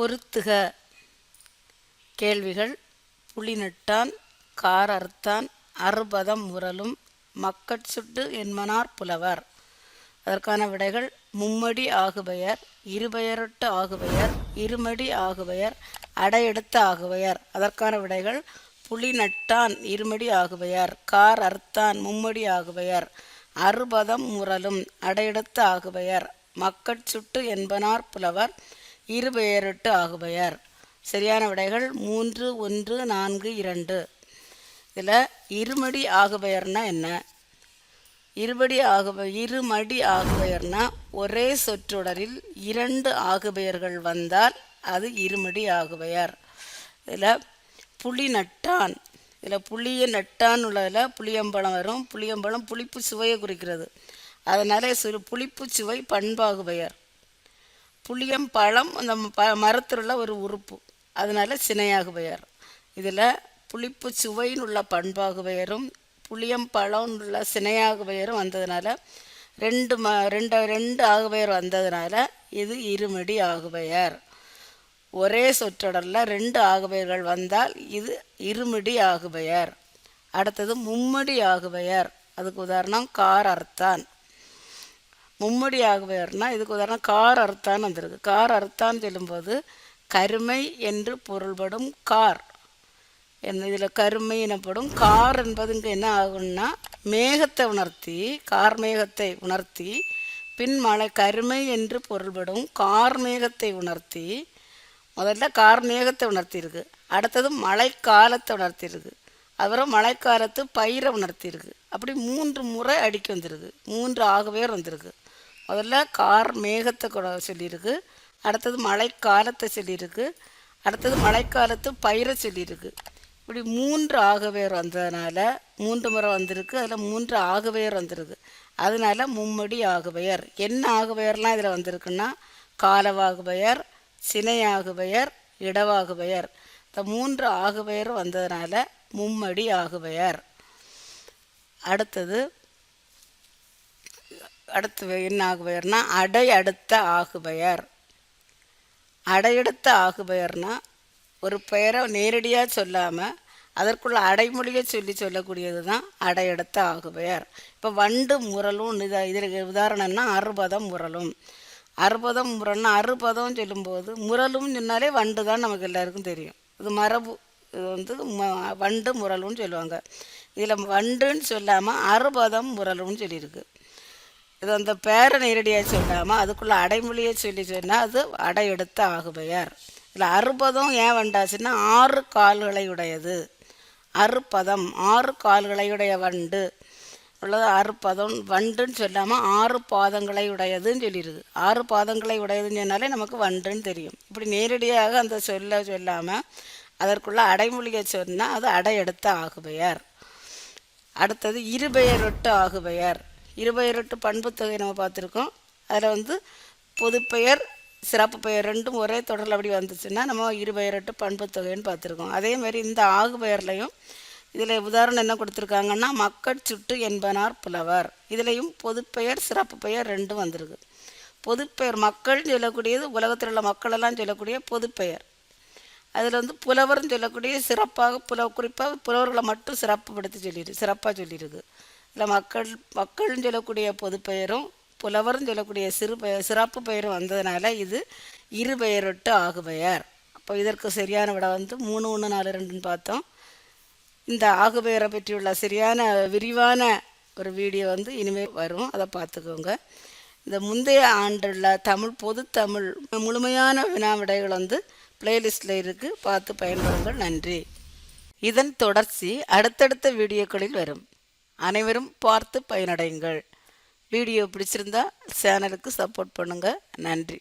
பொருத்துக கேள்விகள் புலி நட்டான் கார் அறுத்தான் அறுபதம் உரலும் மக்கட் சுட்டு என்மனார் புலவர். அதற்கான விடைகள் மும்மடி ஆகுபெயர் இருபெயரொட்டு ஆகுபெயர் இருமடி ஆகுபெயர் அடையெடுத்த ஆகுபெயர். அதற்கான விடைகள் புலி நட்டான் இருமடி ஆகுபெயர் கார் அறுத்தான் மும்மடி ஆகுபெயர் அறுபதம் முரலும் அடையெடுத்த ஆகுபெயர் மக்கட் சுட்டு என்பனார் புலவர் இருபெயரெட்டு ஆகுபெயர். சரியான விடைகள் மூன்று ஒன்று நான்கு இரண்டு. இதில் இருமடி ஆகுபெயர்னா என்ன? இருபடி ஆகுப இருமடி ஆகுபெயர்னா ஒரே சொற்றொடரில் இரண்டு ஆகுபெயர்கள் வந்தால் அது இருமடி ஆகுபெயர். இதில் புளி நட்டான். இதில் புளிய நட்டான் உள்ளதில் புளியம்பழம் வரும். புளியம்பழம் புளிப்பு சுவையை குறிக்கிறது. அதனால் சிறு புளிப்பு சுவை பண்பாகு பெயர் புளியம் பழம் அந்த ப மரத்தில் உள்ள ஒரு உறுப்பு. அதனால சினையாகு இதில் புளிப்பு சுவையின் உள்ள பண்பாகு பெயரும் புளியம்பழம் உள்ள சினையாகு பெயரும் வந்ததுனால ரெண்டு ம ரெண்டு ரெண்டு ஆகுபெயர் வந்ததுனால இது இருமடி ஆகுபெயர். ஒரே சொற்றொடரில் ரெண்டு ஆகுபெயர்கள் வந்தால் இது இருமிடி ஆகுபெயர். அடுத்தது மும்மடி ஆகுபெயர். அதுக்கு உதாரணம் கார் அர்த்தான் மும்மடி ஆகுபெயர்னா இதுக்கு உதாரணம் கார் அறுத்தான்னு வந்திருக்கு. கார் அறுத்தான்னு சொல்லும்போது கருமை என்று பொருள்படும் கார். என்ன இதில் கருமை எனப்படும் கார் என்பது இங்கே என்ன ஆகும்னா மேகத்தை உணர்த்தி கார் மேகத்தை உணர்த்தி பின் மழை கருமை என்று பொருள்படும் கார் மேகத்தை உணர்த்தி முதல்ல கார் மேகத்தை உணர்த்தியிருக்கு. அடுத்தது மழைக்காலத்தை உணர்த்தியிருக்கு. அப்புறம் மழைக்காலத்து பயிரை உணர்த்தியிருக்கு. அப்படி மூன்று முறை அடிக்க வந்திருக்கு. மூன்று ஆகவேர் வந்திருக்கு. முதல்ல கார் மேகத்தை கூட சொல்லியிருக்கு. அடுத்தது மழைக்காலத்தை சொல்லியிருக்கு. அடுத்தது மழைக்காலத்து பயிரை சொல்லியிருக்கு. இப்படி மூன்று ஆகவேர் வந்ததுனால மூன்று முறை வந்திருக்கு. அதில் மூன்று ஆகவேர் வந்திருக்கு. அதனால மும்மடி ஆகுபெயர். என்ன ஆகுபெயர்லாம் இதில் வந்திருக்குன்னா காலவாகுபெயர் சினையாகுபெயர் இடவாகுபெயர். இந்த மூன்று ஆகுபெயர் வந்ததுனால மும்மடி ஆகுபெயர். அடுத்தது அடுத்து என்ன ஆகுபெயர்னா அடை அடுத்த ஆகுபெயர். அடையெடுத்த ஆகுபெயர்னா ஒரு பெயரை நேரடியாக சொல்லாமல் அதற்குள்ள அடைமொழியை சொல்லி சொல்லக்கூடியது தான் அடையெடுத்த ஆகுபெயர். இப்போ வண்டு முரலும் இதை இதற்கு உதாரணம்னா அறுபதம் முரலும். அறுபதம் முரல்னா அறுபதம் சொல்லும்போது முரலும் சொன்னாலே வண்டு தான் நமக்கு எல்லாருக்கும் தெரியும். இது மரபு இது வந்து ம வண்டு முரலும்னு சொல்லுவாங்க. இதில் வண்டுன்னு சொல்லாமல் அறுபதம் முரலும்னு சொல்லியிருக்கு. இது அந்த பேரை நேரடியாக சொல்லாமல் அதுக்குள்ளே அடைமொழியை சொல்லி சொன்னால் அது அடையெடுத்த ஆகுபெயர் இதில் அறுபதம் ஏன் வண்டாச்சுன்னா ஆறு கால்களை உடையது. அறுபதம் ஆறு கால்களை உடைய வண்டு. உள்ளது அறுபதம் வண்டுன்னு சொல்லாமல் ஆறு பாதங்களை உடையதுன்னு சொல்லிடுது ஆறு பாதங்களை உடையதுன்னு சொன்னாலே நமக்கு வண்டுன்னு தெரியும். இப்படி நேரடியாக அந்த சொல்ல சொல்லாமல் அதற்குள்ள அடைமொழியை சொன்னால் அது அடையெடுத்த ஆகுபெயர் அடுத்தது இருபெயரொட்டு ஆகுபெயர் இருபெயரொட்டு பண்புத்தொகை நம்ம பார்த்துருக்கோம். அதில் வந்து பொதுப்பெயர் சிறப்பு பெயர் ரெண்டும் ஒரே தொடரில் அப்படி வந்துச்சுன்னா நம்ம இருபெயரட்டு பண்புத்தொகைன்னு பார்த்துருக்கோம். அதே மாதிரி இந்த ஆகுபெயர்லையும் இதில் உதாரணம் என்ன கொடுத்துருக்காங்கன்னா மக்கட் சுட்டு என்பனார் புலவர். இதுலேயும் பொதுப்பெயர் சிறப்பு பெயர் ரெண்டும் வந்திருக்கு. பொதுப்பெயர் மக்கள்னு சொல்லக்கூடியது உலகத்தில் உள்ள மக்களெல்லாம் சொல்லக்கூடிய பொதுப்பெயர் அதில் வந்து புலவர்னு சொல்லக்கூடிய சிறப்பாக புல குறிப்பாக புலவர்களை மட்டும் சிறப்புப்படுத்தி சொல்லியிருக்கு சிறப்பாக சொல்லியிருக்கு. இல்லை மக்கள் மக்கள்னு சொல்லக்கூடிய பொதுப்பெயரும் புலவர்னு சொல்லக்கூடிய சிறு பெயர் சிறப்பு பெயரும் வந்ததுனால இது இரு பெயரொட்டு ஆகுபெயர். அப்போ இதற்கு சரியான விட வந்து மூணு ஒன்று நாலு ரெண்டுன்னு பார்த்தோம். இந்த ஆகுபெயரை பற்றியுள்ள சரியான விரிவான ஒரு வீடியோ வந்து இனிமேல் வரும். அதை பார்த்துக்கோங்க. இந்த முந்தைய ஆண்டுள்ள தமிழ் பொது தமிழ் முழுமையான வினா விடைகள் வந்து பிளேலிஸ்டில் இருக்குது பார்த்து பயன்படுங்கள். நன்றி. இதன் தொடர்ச்சி அடுத்தடுத்த வீடியோக்களில் வரும். அனைவரும் பார்த்து பயனடையுங்கள். வீடியோ பிடிச்சிருந்தா சேனலுக்கு சப்போர்ட் பண்ணுங்கள் நன்றி.